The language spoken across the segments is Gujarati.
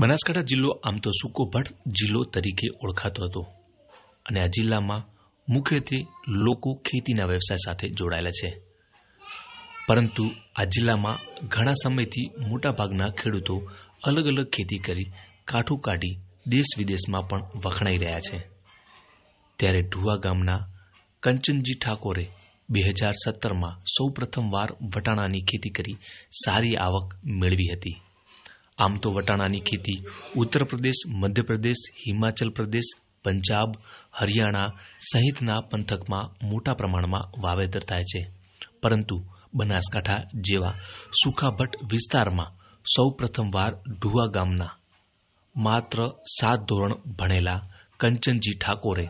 બનાસકાંઠા જિલ્લો આમ તો સુકોભટ જિલ્લો તરીકે ઓળખાતો હતો અને આ જિલ્લામાં મુખ્યત્વે લોકો ખેતીના વ્યવસાય સાથે જોડાયેલા છે. પરંતુ આ જિલ્લામાં ઘણા સમયથી મોટાભાગના ખેડૂતો અલગ અલગ ખેતી કરી કાઠું કાઢી દેશ વિદેશમાં પણ વખણાઈ રહ્યા છે. ત્યારે ઢુવા ગામના કંચનજી ઠાકોરે બે હજાર સત્તરમાં સૌ પ્રથમવાર વટાણાની ખેતી કરી સારી આવક મેળવી હતી. આમ તો વટાણાની ખેતી ઉત્તર પ્રદેશ મધ્યપ્રદેશ હિમાચલ પ્રદેશ, પંજાબ, હરિયાણા સહિતના પંથકમાં મોટા પ્રમાણમાં વાવેતર થાય છે. પરંતુ બનાસકાંઠા જેવા સુખાભટ વિસ્તારમાં સૌ પ્રથમવાર ઢુવા ગામના માત્ર સાત ધોરણ ભણેલા કંચનજી ઠાકોરે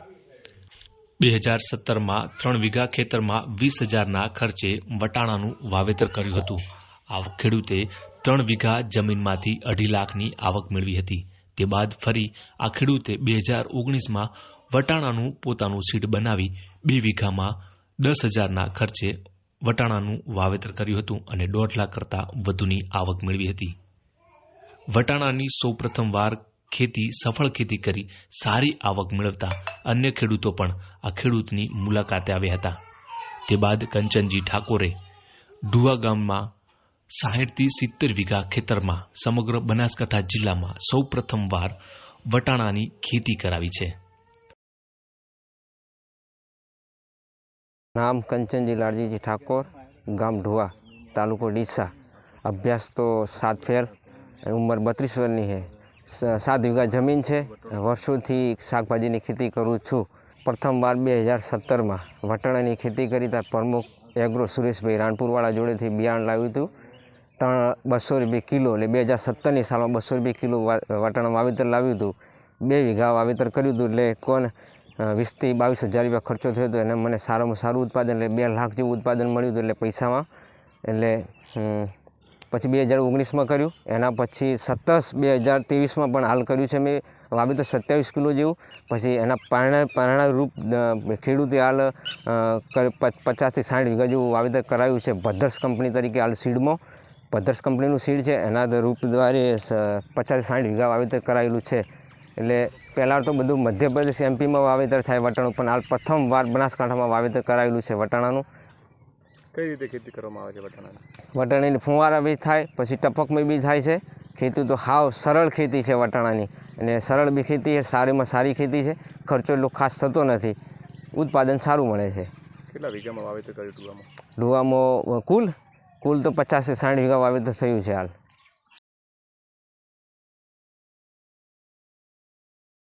બે હજાર સત્તરમાં ત્રણ વીઘા ખેતરમાં વીસ હજારના ખર્ચે વટાણાનું વાવેતર કર્યું હતું. આ ખેડૂતે ત્રણ વીઘા જમીનમાંથી અઢી લાખની આવક મેળવી હતી. તે બાદ ફરી આ ખેડૂતે બે હજાર ઓગણીસમાં વટાણાનું પોતાનું સીડ બનાવી બે વીઘામાં દસ હજારના ખર્ચે વટાણાનું વાવેતર કર્યું હતું અને દોઢ લાખ કરતાં વધુની આવક મેળવી હતી. વટાણાની સૌપ્રથમવાર ખેતી સફળ ખેતી કરી સારી આવક મેળવતા અન્ય ખેડૂતો પણ આ ખેડૂતની મુલાકાતે આવ્યા હતા. તે બાદ કંચનજી ઠાકોરે ઢુવા ગામમાં સાહીઠથી સિત્તેર વીઘા ખેતરમાં સમગ્ર બનાસકાંઠા જિલ્લામાં સૌ પ્રથમવાર વટાણાની ખેતી કરાવી છે. નામ કંચનજી લાલજીજી ઠાકોર, ગામ ઢુવા, તાલુકો ડીસા. અભ્યાસ તો સાત ફેલ ઉંમર બત્રીસ વર્ષની છે. સાત વીઘા જમીન છે. વર્ષોથી શાકભાજીની ખેતી કરું છું. પ્રથમવાર બે હજાર સત્તરમાં વટાણાની ખેતી કરી ત્યાં પ્રમુખ એગ્રો સુરેશભાઈ રાણપુરવાળા જોડેથી બિયારણ લાવ્યું હતું. ત્રણ, બસો રૂપિયા કિલો એટલે બે હજાર સત્તરની સાલમાં બસો રૂપિયા કિલો વટાણા વાવેતર લાવ્યું હતું. બે વીઘા વાવેતર કર્યું હતું એટલે કોણ વીસથી બાવીસ હજાર રૂપિયા ખર્ચો થયો હતો. અને મને સારામાં સારું ઉત્પાદન એટલે બે લાખ જેવું ઉત્પાદન મળ્યું હતું એટલે પૈસામાં. એટલે પછી બે હજાર ઓગણીસમાં કર્યું. એના પછી સત્તર બે હજાર ત્રેવીસમાં પણ હાલ કર્યું છે મેં. વાવેતર સત્યાવીસ કિલો જેવું. પછી એના પારણા પારણા રૂપ ખેડૂતે હાલ પચાસથી સાઠ વીઘા જેવું વાવેતર કરાવ્યું છે. ભદ્રસ કંપની તરીકે હાલ સીડમાં. ભદ્રસ કંપનીનું સીડ છે એના રૂપ દ્વારે પચાસ સાઠ વીઘા વાવેતર કરાયેલું છે. એટલે પહેલાં તો બધું મધ્યપ્રદેશ એમપીમાં વાવેતર થાય વટાણું પણ હાલ પ્રથમવાર બનાસકાંઠામાં વાવેતર કરાયેલું છે વટાણાનું. કઈ રીતે ખેતી કરવામાં આવે છે વટાણાની? વટાણાની ફુવારા બી થાય પછી ટપકમાં બી થાય છે. ખેતી તો હાવ સરળ ખેતી છે વટાણાની. અને સરળ બી ખેતી એ સારીમાં સારી ખેતી છે. ખર્ચો એટલો ખાસ થતો નથી. ઉત્પાદન સારું મળે છે. કેટલા વીઘામાં વાવેતર કર્યું ડુવામાં ડુવામાં કુલ કુલ તો પચાસથી સાઠ વીઘા વાવેતર થયું છે હાલ.